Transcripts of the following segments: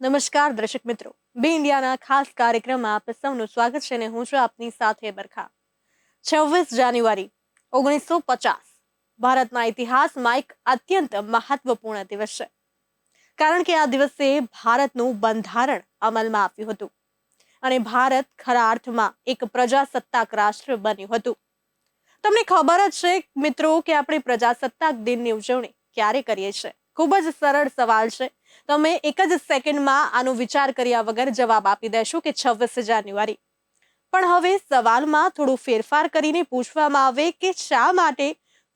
નમસ્કાર, દર્શક મિત્રો. બે ઇન્ડિયાના ખાસ કાર્યક્રમમાં આપ સૌનું સ્વાગત છે અને હું છું આપની સાથે બરખા. છવ્વીસ જાન્યુઆરી, ઓગણીસો પચાસ. ભારતના ઇતિહાસમાં એક અત્યંત મહત્વપૂર્ણ દિવસ છે. કારણ કે આ દિવસે ભારતનું બંધારણ અમલમાં આવ્યું હતું. અને ભારત ખરા અર્થમાં એક પ્રજાસત્તાક રાષ્ટ્ર બન્યું હતું. તમને ખબર જ છે મિત્રો કે આપણે પ્રજાસત્તાક દિનની ઉજવણી ક્યારે કરીએ છીએ? ખૂબ જ સરળ સવાલ છે. તમે એક જ સેકન્ડમાં આનો વિચાર કર્યા વગર જવાબ આપી દેશો કે છવ્વીસ જાન્યુઆરી. પણ હવે સવાલમાં થોડો ફેરફાર કરીને પૂછવામાં આવે કે શા માટે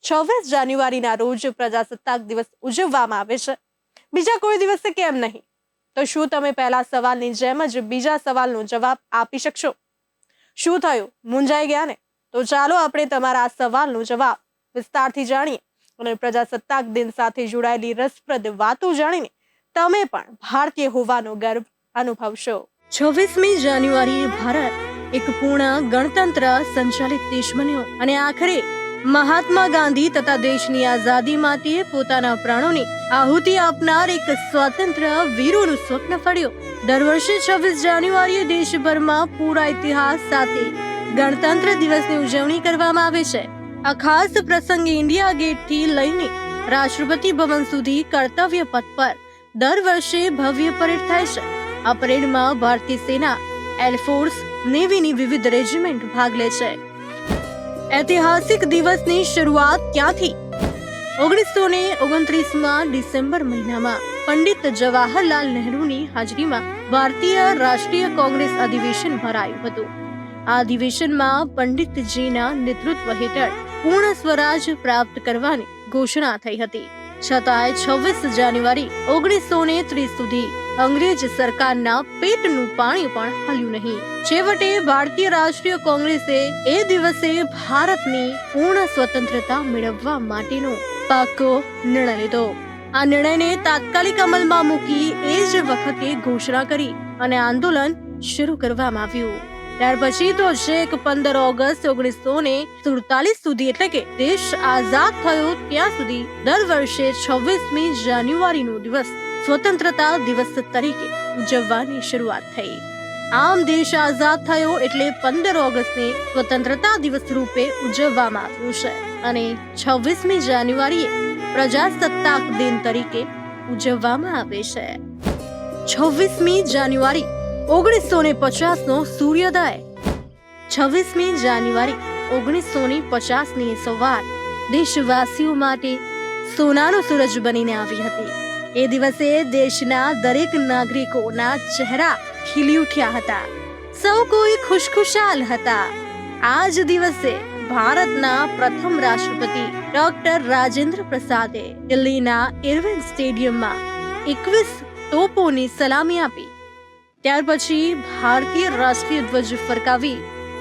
છવ્વીસ જાન્યુઆરીના રોજ પ્રજાસત્તાક દિવસ ઉજવવામાં આવે છે? બીજા કોઈ દિવસે કેમ નહીં? તો શું તમે પહેલા સવાલની જેમ જ બીજા સવાલનો જવાબ આપી શકશો? શું થયું? મૂંઝાઈ ગયા ને? તો ચાલો આપણે તમારા આ સવાલનો જવાબ વિસ્તારથી જાણીએ અને પ્રજાસત્તાક દિન સાથે જોડાયેલી રસપ્રદ વાતો જાણીને તમે પણ ભારતીય હોવાનો ગર્વ અનુભવશો. છવ્વીસમી જાન્યુઆરીએ ભારત એક પૂર્ણ ગણતંત્ર સંચાલિત દેશ બન્યો અને આખરે મહાત્મા ગાંધી તથા દેશની આઝાદી માટે પોતાના પ્રાણોની આહુતિ આપનાર એક સ્વતંત્ર વીરોનું સ્વપ્ન ફળ્યું. દર વર્ષે છવ્વીસ જાન્યુઆરીએ દેશભરમાં પૂરા ઇતિહાસ સાથે ગણતંત્ર દિવસની ઉજવણી કરવામાં આવે છે. આ ખાસ પ્રસંગે ઇન્ડિયા ગેટથી લઈને રાષ્ટ્રપતિ ભવન સુધી કર્તવ્ય પથ પર દર વર્ષે ભવ્ય પરેડ થાય છે. આ પરેડમાં ભારતીય સેના એરફોર્સ નેવીની વિવિધ રેજિમેન્ટ ભાગ લે છે. ઐતિહાસિક દિવસની શરૂઆત ક્યાંથી? ઓગણીસો ને ઓગણત્રીસમાં ડિસેમ્બર મહિનામાં પંડિત જવાહરલાલ નહેરુની હાજરીમાં ભારતીય રાષ્ટ્રીય કોંગ્રેસ અધિવેશન ભરાયું હતું. આ અધિવેશનમાં પંડિતજીના નેતૃત્વ હેઠળ પૂર્ણ સ્વરાજ પ્રાપ્ત કરવાની ઘોષણા થઈ હતી. છતાંય છવ્વીસ જાન્યુઆરી ઓગણીસો ને ત્રીસ સુધી અંગ્રેજ સરકારના પેટનું પાણી પણ હલ્યું નહીં. છેવટે ભારતીય રાષ્ટ્રીય કોંગ્રેસે એ દિવસે ભારતની પૂર્ણ સ્વતંત્રતા મેળવવા માટેનો પાકો નિર્ણય લીધો. આ નિર્ણયને તાત્કાલિક અમલમાં મૂકી એ જ વખતે ઘોષણા કરી અને આંદોલન શરૂ કરવામાં આવ્યું. ત્યાર પછી તો છેક પંદર ઓગસ્ટ ઓગણીસો ને સુડતાલીસ સુધી, એટલે કે દેશ આઝાદ થયો ત્યાં સુધી દર વર્ષે છવ્વીસમી જાન્યુઆરીનો દિવસ સ્વતંત્રતા દિવસ તરીકે ઉજવવાની શરૂઆત થઈ. આમ દેશ આઝાદ થયો એટલે પંદર ઓગસ્ટને સ્વતંત્રતા દિવસ રૂપે ઉજવવામાં આવ્યું છે અને છવ્વીસમી જાન્યુઆરીએ પ્રજાસત્તાક દિન તરીકે ઉજવવામાં આવે છે. છવ્વીસમી જાન્યુઆરી ઓગણીસો ને પચાસ નો સૂર્યોદય. છવ્વીસમી જાન્યુઆરી ઓગણીસો ને પચાસની સવાર. દેશવાસીઓ માટે સોનાનો સૂરજ બનીને આવી હતી. એ દિવસે દેશના દરેક નાગરિકોના ચહેરા ખીલી ઉઠ્યા હતા. સૌ કોઈ ખુશખુશાલ હતા. આ જ દિવસે ભારતના પ્રથમ રાષ્ટ્રપતિ ડોક્ટર રાજેન્દ્ર પ્રસાદે દિલ્હીના ઇરવિન સ્ટેડિયમમાં એકવીસ તોપોની સલામી આપી. ત્યાર પછી ભારતીય રાષ્ટ્રીય ધ્વજ ફરકાવી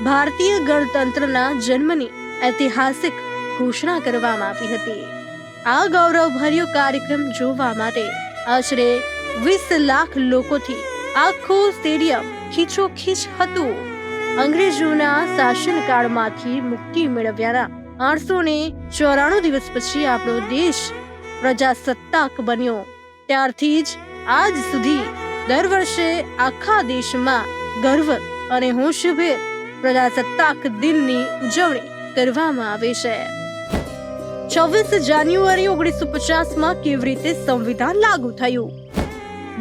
ભારતીય ગણતંત્રના જન્મની ઐતિહાસિક ઘોષણા કરવામાં આવી હતી. આ ગૌરવભર્યો કાર્યક્રમ જોવા માટે આશરે વીસ લાખ લોકોથી આખું સ્ટેડિયમ ખીચોખીચ હતું. અંગ્રેજોના શાસનકાળમાંથી મુક્તિ મેળવ્યાના આઠસો ને ચોરાણું દિવસ પછી આપણો દેશ પ્રજાસત્તાક બન્યો. ત્યારથી જ આજ સુધી દર વર્ષે આખા દેશમાં ગર્વ અને હોશભેર પ્રજાસત્તાક દિનની ઉજવણી કરવામાં આવે છે. છવ્વીસ જાન્યુઆરી ઓગણીસો પચાસમાં કેવી રીતે સંવિધાન લાગુ થયું?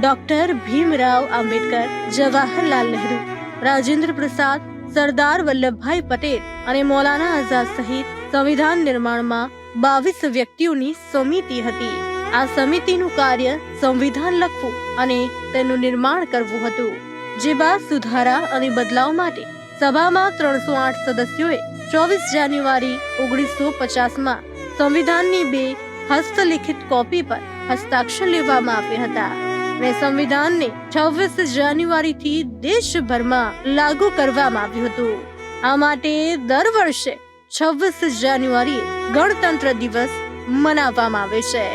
ડોક્ટર ભીમરાવ આંબેડકર, જવાહરલાલ નહેરુ, રાજેન્દ્ર પ્રસાદ, સરદાર વલ્લભભાઈ પટેલ અને મૌલાના આઝાદ સહિત સંવિધાન નિર્માણમાં બાવીસ વ્યક્તિઓની સમિતિ હતી. આ સમિતિનું કાર્ય સંવિધાન લખવું અને તેનું નિર્માણ કરવું હતું, જે બાદ સુધારા અને બદલાવ માટે સભામાં ત્રણસો આઠ સદસ્યોએ ચોવીસ જાન્યુઆરી ઓગણીસો પચાસમાં સંવિધાનની બે હસ્તલિખિત કોપી પર હસ્તાક્ષર લેવામાં આવ્યા હતા. અને સંવિધાનને છવ્વીસ જાન્યુઆરીથી દેશભરમાં લાગુ કરવામાં આવ્યું હતું. આ માટે દર વર્ષે છવ્વીસ જાન્યુઆરીએ ગણતંત્ર દિવસ મનાવવામાં આવે છે.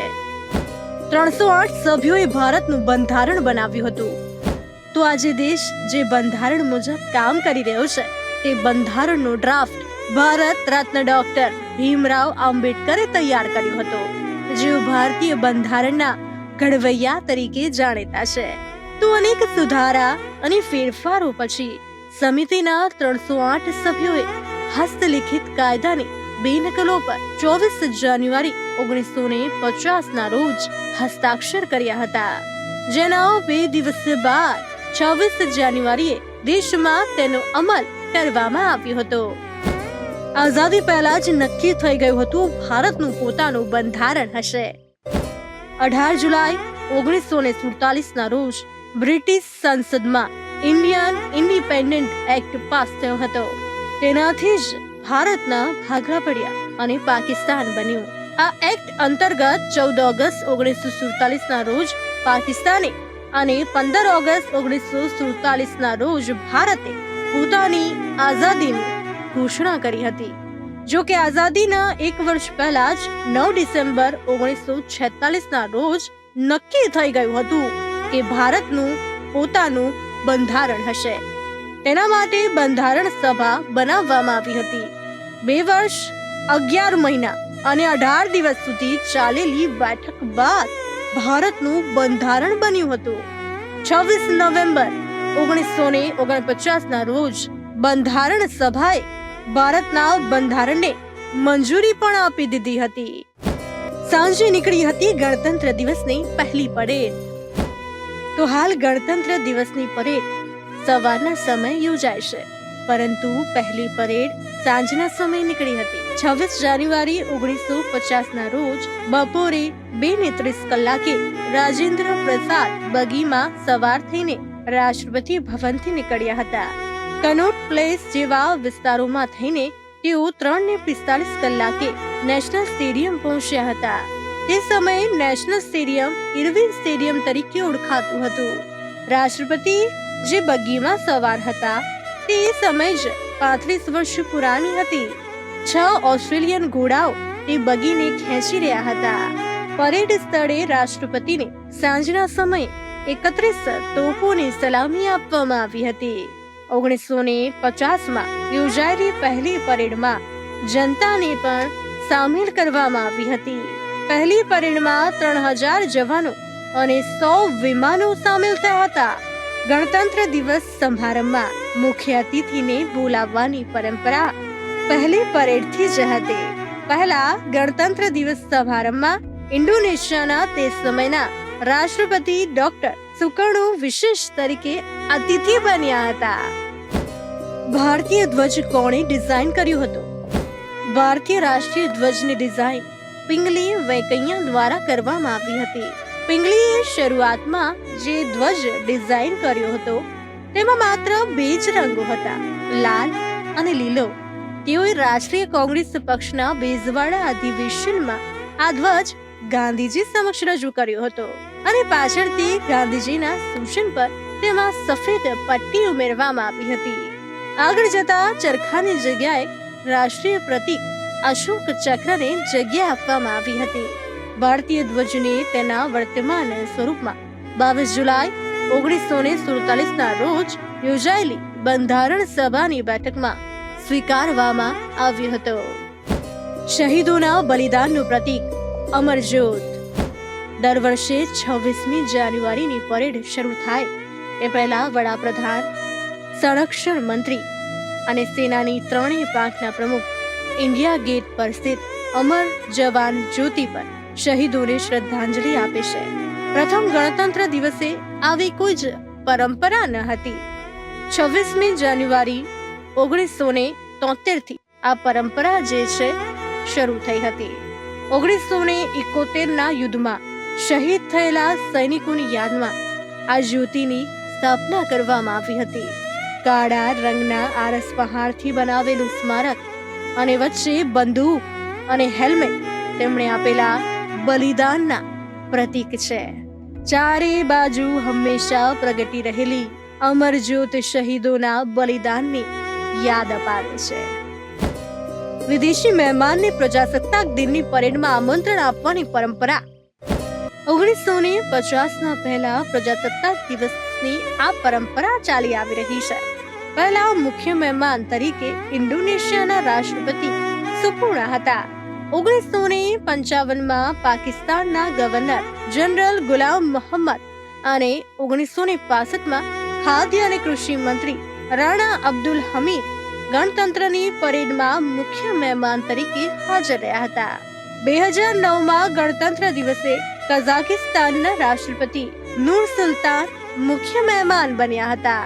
ત્રણસો આઠ સભ્યોએ ભારતનું બંધારણ બનાવ્યું હતું. તો આજે દેશ જે બંધારણ મુજબ કામ કરી રહ્યો છે તે બંધારણનો ડ્રાફ્ટ ભારત રત્ન ડોક્ટર ભીમરાવ આંબેડકરે તૈયાર કર્યો હતો, જેઓ ભારતીય બંધારણના ઘડવૈયા તરીકે જાણીતા છે. તો અનેક સુધારા અને ફેરફારો પછી સમિતિના ત્રણસો આઠ સભ્યોએ હસ્તલિખિત કાયદાની બે નકલો પર ચોવીસ જાન્યુઆરી ઓગણીસો ને પચાસ ના રોજ હસ્તાક્ષર કર્યા હતા. જેના બે દિવસ બાદ છવ્વીસ જાન્યુઆરીએ દેશમાં તેનો અમલ કરવામાં આવ્યો હતો. આઝાદી પહેલા જ નક્કી થઈ ગયું હતું ભારતનું પોતાનું બંધારણ હશે. અઢાર જુલાઈ ઓગણીસો ને સુડતાલીસ ના રોજ બ્રિટિશ સંસદમાં ઇન્ડિયન ઇન્ડિપેન્ડન્ટ એક્ટ પાસ થયો હતો. તેનાથી જ ભારતના ભાગલા પડ્યા અને પાકિસ્તાન બન્યું. આ એક્ટ અંતર્ગત ચૌદ ઓગસ્ટ ઓગણીસો સુડતાલીસ ના રોજ પાકિસ્તાને અને પંદર ઓગસ્ટ ઓગણીસો સુડતાલીસ ના રોજ ભારતે પોતાની આઝાદીની ઘોષણા કરી હતી. જો કે આઝાદીના એક વર્ષ પહેલા જ નવ ડિસેમ્બર ઓગણીસો છેતાલીસ ના રોજ નક્કી થઈ ગયું હતું કે ભારતનું પોતાનું બંધારણ હશે. તેના માટે બંધારણ સભા બનાવવામાં આવી હતી. બે વર્ષ, અગિયાર મહિના અને અઢાર દિવસ સુધી ચાલેલી બેઠક બાદ ભારતનું બંધારણ બન્યું હતું. છવ્વીસ નવેમ્બર ઓગણીસો ને ઓગણપચાસના રોજ બંધારણ સભાએ ભારતના બંધારણને મંજૂરી પણ આપી દીધી હતી. સાંજે નીકળી હતી ગણતંત્ર દિવસની પહેલી પરેડ. તો હાલ ગણતંત્ર દિવસની પરેડ સવારના સમય યોજાય છે. પરંતુ પહેલી પરેડ સાંજના સમય નીકળી હતી. છવ્વીસ જાન્યુઆરી ઓગણીસો પચાસ ના રોજ બપોરે બે ને ત્રીસ કલાકે રાજેન્દ્ર પ્રસાદ બગીમાં સવાર થઈને રાષ્ટ્રપતિ ભવનથી નીકળ્યા હતા. કનોટ પ્લેસ જેવા વિસ્તારોમાં થઈને તેઓ ત્રણ ને પિસ્તાલીસ કલાકે નેશનલ સ્ટેડિયમ પહોંચ્યા હતા. તે સમયે નેશનલ સ્ટેડિયમ ઇરવિન સ્ટેડિયમ તરીકે ઓળખાતું હતું. રાષ્ટ્રપતિ જે બગીમાં સવાર હતા તે સમય જ પાંત્રીસ વર્ષ પુરાણી હતી. છ ઓસ્ટ્રેલિયન ઘોડાઓ તે બગીને ખેંચી રહ્યા હતા. પરેડ સ્થળે રાષ્ટ્રપતિને સાંજના સમયે એકત્રીસ તોપોની સલામી આપવામાં આવી હતી. ઓગણીસો ને પચાસમાં યોજાયેલી પહેલી પરેડમાં જનતાને પણ સામેલ કરવામાં આવી હતી. પહેલી પરેડમાં ત્રણ હજાર જવાનો અને સો વિમાનો સામેલ થયા હતા. ગણતંત્ર દિવસ સમારંભમાં મુખ્ય અતિથિને બોલાવવાની પરંપરા પહેલી પરેડથી જ હતી. પહેલા ગણતંત્ર દિવસ સમારંભમાં ઇન્ડોનેશિયાના તે સમયના રાષ્ટ્રપતિ ડોક્ટર સુકર્ણો વિશેષ તરીકે અતિથિ બન્યા હતા. ભારતીય ધ્વજ કોણે ડિઝાઇન કર્યો હતો? ભારતીય રાષ્ટ્રીય ધ્વજની ડિઝાઇન પિંગલી વેંકૈયા દ્વારા કરવામાં આવી હતી. પિંગલીએ શરૂઆતમાં જે ધ્વજ ડિઝાઇન કર્યો હતો, તેમાં માત્ર બે જ રંગો હતા, લાલ અને લીલો. તેઓએ રાષ્ટ્રીય કોંગ્રેસ પક્ષના બેઝવાડા અધિવેશનમાં આ ધ્વજ ગાંધીજી સમક્ષ રજૂ કર્યો હતો અને પાછળથી ગાંધીજીના સૂચન પર તેમાં સફેદ પટ્ટી ઉમેરવામાં આવી હતી. આગળ જતા ચરખાની જગ્યાએ રાષ્ટ્રીય પ્રતીક અશોક ચક્રને જગ્યા આપવામાં આવી હતી. ભારતીય ધ્વજને તેના વર્તમાન સ્વરૂપમાં બાવીસ જુલાઈ ઓગણીસો ને સુડતાલીસ ના રોજ યોજાયેલી બંધારણ સભાની બેઠકમાં સ્વીકારવામાં આવ્યો હતો. શહીદોના બલિદાનનું પ્રતીક અમર જ્યોત દર વર્ષે છવ્વીસમી જાન્યુઆરીની પરેડ શરૂ થાય એ પહેલા વડાપ્રધાન, સંરક્ષણ મંત્રી અને સેનાની ત્રણેય પાંખના પ્રમુખ ઇન્ડિયા ગેટ પર સ્થિત અમર જવાન જ્યોતિ પર શહીદોને શ્રદ્ધાંજલિ આપે છે. પ્રથમ ગણતંત્ર દિવસે આવી કોઈ જ પરંપરા ન હતી. છવ્વીસમી જાન્યુઆરી ઓગણીસો ને તોતેરથી આ પરંપરા જે છે શરૂ થઈ હતી. ઓગણીસો ને ઇકોતેર ના યુદ્ધમાં શહીદ થયેલા સૈનિકોની યાદમાં આ જ્યોતિની સ્થાપના કરવામાં આવી હતી. કાળા રંગના આરસ પહાડથી બનાવેલું સ્મારક અને વચ્ચે બંદૂક અને હેલ્મેટ તેમણે આપેલા બલિદાનના પ્રતીક છે. ચારે બાજુ હંમેશા પ્રગટી રહેલી અમર જ્યોત શહીદોના બલિદાનની યાદ અપાવે છે. વિદેશી મહેમાનને પ્રજાસત્તાક દિનની પરેડમાં આમંત્રણ આપવાની પરંપરા. ઓગણીસો ને પચાસના પહેલા પ્રજાસત્તાક દિવસની આ પરંપરા ચાલી આવી રહી છે. પહેલા મુખ્ય મહેમાન તરીકે ઇન્ડોનેશિયાના રાષ્ટ્રપતિ સુપૂર્ણ હતા. ઓગણીસો ને પંચાવનમાં પાકિસ્તાનના ગવર્નર જનરલ ગુલામ મોહમ્મદ અને ઓગણીસો ને પાસઠમાં ખાદ્ય અને કૃષિ મંત્રી રાણા અબ્દુલ હમીદ ગણતંત્રની પરેડમાં મુખ્ય મહેમાન તરીકે હાજર રહ્યા હતા. બે હજાર નવમાં ગણતંત્ર દિવસે કઝાકિસ્તાનના રાષ્ટ્રપતિ નૂર સુલતાન મુખ્ય મહેમાન બન્યા હતા.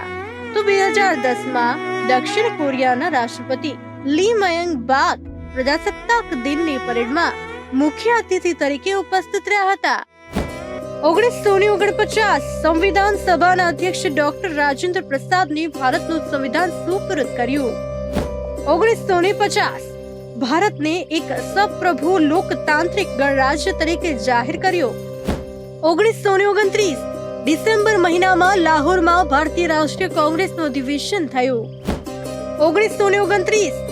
તો બે હજાર દસમાં દક્ષિણ કોરિયાના રાષ્ટ્રપતિ લી મયંગ બાગ પ્રજાસત્તાક દિનની પરેડમાં મુખ્ય અતિથિ તરીકે ઉપસ્થિત રહ્યા હતા. ઓગણીસો ને ઓગણપચાસ સંવિધાન સભાના અધ્યક્ષ ડોક્ટર રાજેન્દ્ર પ્રસાદને ભારતનું સંવિધાન સુપરત કર્યું. ઓગણીસો ને પચાસ ભારતને એક સપ્રભુ લોકતાંત્રિક ગણરાજ્ય તરીકે જાહેર કર્યો. ઓગણીસો ને ઓગણત્રીસ ડિસેમ્બર મહિનામાં લાહોરમાં ભારતીય રાષ્ટ્રીય કોંગ્રેસનું અધિવેશન થયું. ઓગણીસો ને ઓગણત્રીસ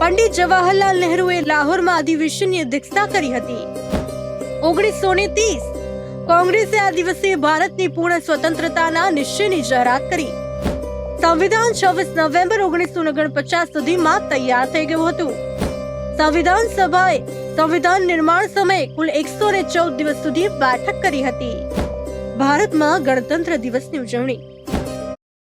પંડિત જવાહરલાલ નહેરુએ લાહોરમાં અધિવેશનની અધ્યક્ષતા કરી હતી. ઓગણીસો ને ત્રીસ, કોંગ્રેસે આ દિવસે ભારતની પૂર્ણ સ્વતંત્રતાના નિશ્ચયની જાહેરાત કરી. સંવિધાન છવ્વીસ નવેમ્બર ઓગણીસો ઓગણપચાસ સુધીમાં તૈયાર થઈ ગયું હતું. સંવિધાન સભાએ સંવિધાન નિર્માણ સમયે કુલ એકસો ને ચૌદ દિવસ સુધી બેઠક કરી હતી. ભારતમાં ગણતંત્ર દિવસની ઉજવણી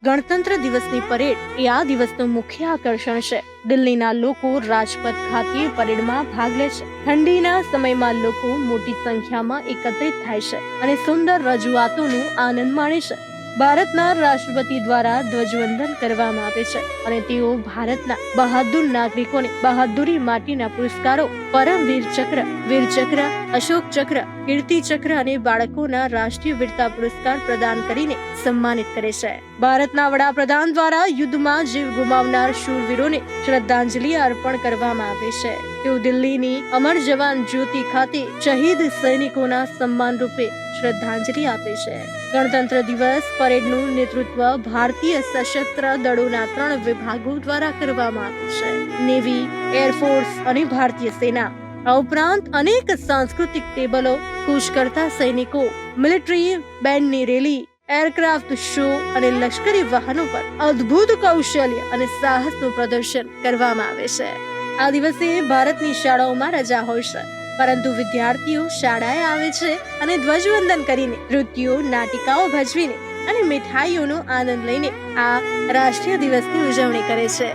ગણતંત્ર દિવસની પરેડ એ આ દિવસનું મુખ્ય આકર્ષણ છે. દિલ્હીના લોકો રાજપથ ખાતે પરેડમાં ભાગ લે છે. ઠંડીના સમયમાં લોકો મોટી સંખ્યામાં એકત્રિત થાય છે અને સુંદર રજૂઆતોનો આનંદ માણે છે. ભારતના રાષ્ટ્રપતિ દ્વારા ધ્વજવંદન કરવામાં આવે છે અને તેઓ ભારતના બહાદુર નાગરિકોને બહાદુરી માટેના પુરસ્કારો પરમવીર ચક્ર, વીર ચક્ર, અશોક ચક્ર, કીર્તિ ચક્ર અને બાળકોના રાષ્ટ્રીય વીરતા પુરસ્કાર પ્રદાન કરીને સન્માનિત કરે છે. ભારતના વડાપ્રધાન દ્વારા યુદ્ધમાં જીવ ગુમાવનાર શૂરવીરોને શ્રદ્ધાંજલિ અર્પણ કરવામાં આવે છે. તેઓ દિલ્હીની અમર જવાન જ્યોતિ ખાતે શહીદ સૈનિકોના સન્માન રૂપે શ્રદ્ધાંજલિ આપે છે. ગણતંત્ર દિવસ પરેડનું નેતૃત્વ ભારતીય સશસ્ત્ર દળોના ત્રણ વિભાગો દ્વારા કરવામાં આવે છે. નેવી એરફોર્સ અને ભારતીય સેના. આ ઉપરાંત અનેક સાંસ્કૃતિક ટેબલો કુશ કરતા સૈનિકો, મિલિટરી, બેન્ડની રેલી, એરક્રાફ્ટ શો અને લશ્કરી વાહનો પર અદ્ભુત કૌશલ્ય અને સાહસનું પ્રદર્શન કરવામાં આવે છે. આ દિવસે ભારતની શાળાઓમાં રજા હોય છે. પરંતુ વિદ્યાર્થીઓ શાળાએ આવે છે અને ધ્વજવંદન કરીને નૃત્યો નાટિકાઓ ભજવીને અને મીઠાઈઓનો આનંદ લઈને આ રાષ્ટ્રીય દિવસની ઉજવણી કરે છે.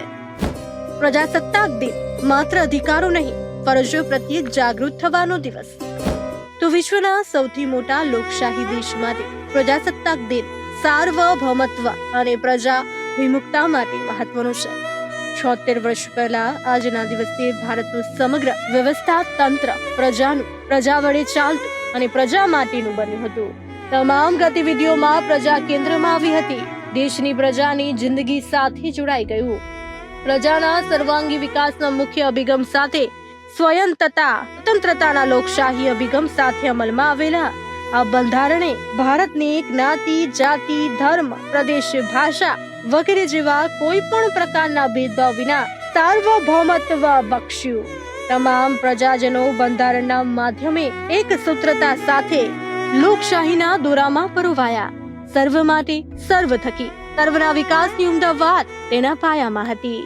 પ્રજાસત્તાક દિન માત્ર અધિકારો નહીં, ફરજો પ્રત્યે જાગૃત થવાનો દિવસ. તો વિશ્વના સૌથી મોટા લોકશાહી દેશ માટે પ્રજાસત્તાક દિન સાર્વભૌમત્વ અને પ્રજા વિમુક્તા માટે મહત્વનું છે. છોતેર વર્ષ પહેલા આજના દિવસે ભારતનું સમગ્ર વ્યવસ્થા તંત્ર, પ્રજાનું, પ્રજા વડે ચાલતું અને પ્રજા માટેનું બન્યું હતું. તમામ ગતિવિધિઓમાં પ્રજા કેન્દ્રમાં આવી હતી. દેશની પ્રજાની જિંદગી સાથે જોડાઈ ગયું. પ્રજાના સર્વાંગી વિકાસના મુખ્ય અભિગમ સાથે સ્વયંતતા, સ્વતંત્રતાના લોકશાહી અભિગમ સાથે અમલમાં આવેલા. આ બંધારણે ભારતને જ્ઞાતિ, જાતિ, ધર્મ, પ્રદેશ, ભાષા વગેરે જેવા કોઈ પણ પ્રકારના ભેદભાવ વિના સાર્વભૌમત્વ બક્ષ્યું. તમામ પ્રજાજનો બંધારણના માધ્યમે એક સૂત્રતા સાથે લોકશાહીના દોરામાં પરોવાયા. સર્વ માટે સર્વ થકી સર્વના વિકાસની ઉમદા વાત તેના પાયામાં હતી.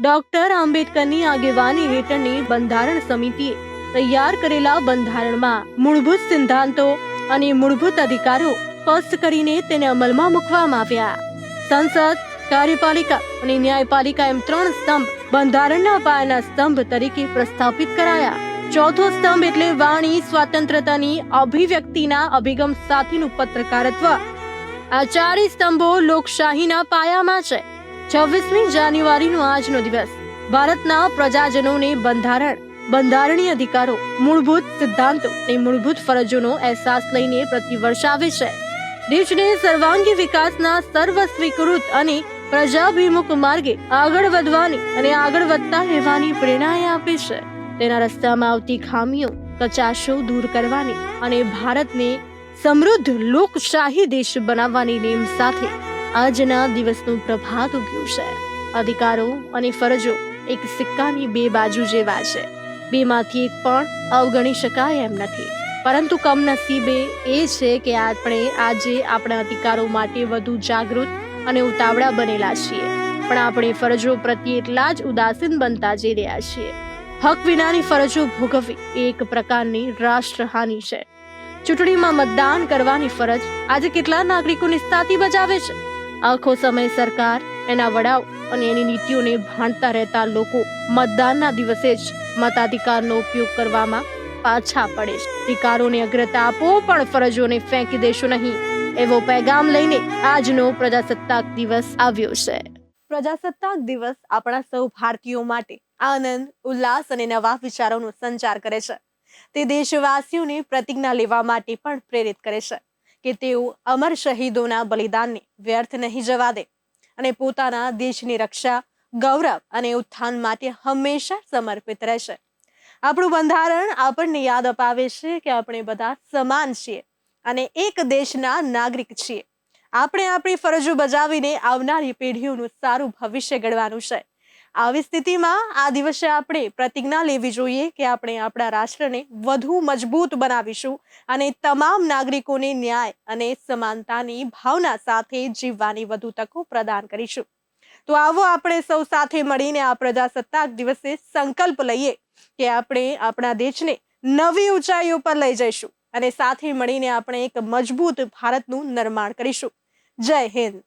ડોક્ટર આંબેડકરની આગેવાની હેઠળની બંધારણ સમિતિએ તૈયાર કરેલા બંધારણમાં મૂળભૂત સિદ્ધાંતો અને મૂળભૂત અધિકારો સ્પષ્ટ કરીને તેને અમલમાં મૂકવામાં આવ્યા. સંસદ, કાર્યપાલિકા અને ન્યાયપાલિકા એમ ત્રણ સ્તંભ, બંધારણના પાયાના સ્તંભ તરીકે પ્રસ્થાપિત કરાયા. ચોથો સ્તંભ એટલે વાણી સ્વાતંત્રતાની અભિવ્યક્તિના અભિગમ સાથેનું પત્રકારત્વ. આ ચારેય સ્તંભો લોકશાહીના પાયામાં છે. છવ્વીસમી જાન્યુઆરીનો આજનો દિવસ. ભારતના પ્રજાજનોને બંધારણ, બંધારણીય અધિકારો, મૂળભૂત સિદ્ધાંતો અને મૂળભૂત ફરજોનો અહેસાસ લઈને પ્રતિવર્ષ આવે છે. દેશને સર્વાંગી વિકાસના સર્વ સ્વીકૃત અને પ્રજાભિમુખ માર્ગે આગળ વધવાની અને આગળ વધતા રહેવાની પ્રેરણા આપે છે. તેના રસ્તામાં આવતી ખામીઓ, કચાશો દૂર કરવાની અને ભારતને સમૃદ્ધ લોકશાહી દેશ બનાવવાની નેમ સાથે આજના દિવસનું પ્રભાત ઉગ્યું છે. અધિકારો અને ફરજો એક સિક્કાની બે બાજુ જેવા છે. બેમાંથી એક પણ અવગણી શકાય એમ નથી. પરંતુ કમનસીબે એ છે કે આપણે આજે આપણા અધિકારો માટે વધુ જાગૃત અને ઉતાવળા બનેલા છીએ. પણ આપણે ફરજો પ્રત્યે એટલા જ ઉદાસીન બનતા જઈ રહ્યા છીએ. હક વિનાની ફરજો ભોગવવી એક પ્રકારની રાષ્ટ્રહાનિ છે. ચૂંટણીમાં મતદાન કરવાની ફરજ આજે કેટલા નાગરિકો સ્થાતિ બજાવે છે? આખો સમય સરકાર, એના વડાઓ અને એની નીતિઓને ભાંડતા રહેતા લોકો મતદાનના દિવસે જ મતાધિકારનો ઉપયોગ કરવામાં પાછા પડે છે. અધિકારોને અગ્રતા આપો, પણ ફરજોને ફેંકી દેશો નહીં. એવો પેગામ લઈને આજનો પ્રજાસત્તાક દિવસ આવ્યો છે. પ્રજાસત્તાક દિવસ આપણા સૌ ભારતીયો માટે આનંદ, ઉલ્લાસ અને નવા વિચારોનો સંચાર કરે છે. તે દેશવાસીઓને પ્રતિજ્ઞા લેવા માટે પણ પ્રેરિત કરે છે કે તેઓ અમર શહીદોના બલિદાનને વ્યર્થ નહીં જવા દે અને પોતાના દેશની રક્ષા, ગૌરવ અને ઉત્થાન માટે હંમેશા સમર્પિત રહેશે. આપણું બંધારણ આપણને યાદ અપાવે છે કે આપણે બધા સમાન છીએ અને એક દેશના નાગરિક છીએ. આપણે આપણી ફરજો બજાવીને આવનારી પેઢીઓનું સારું ભવિષ્ય ઘડવાનું છે. આવી સ્થિતિમાં આ દિવસે આપણે પ્રતિજ્ઞા લેવી જોઈએ કે આપણે આપણા રાષ્ટ્રને વધુ મજબૂત બનાવીશું અને તમામ નાગરિકોને ન્યાય અને સમાનતાની ભાવના સાથે જીવવાની વધુ તકો પ્રદાન કરીશું. તો આવો આપણે સૌ સાથે મળીને આ પ્રજાસત્તાક દિવસે સંકલ્પ લઈએ કે આપણે આપણા દેશને નવી ઊંચાઈઓ પર લઈ જઈશું અને સાથે મળીને આપણે એક મજબૂત ભારતનું નિર્માણ કરીશું. જય હિન્દ.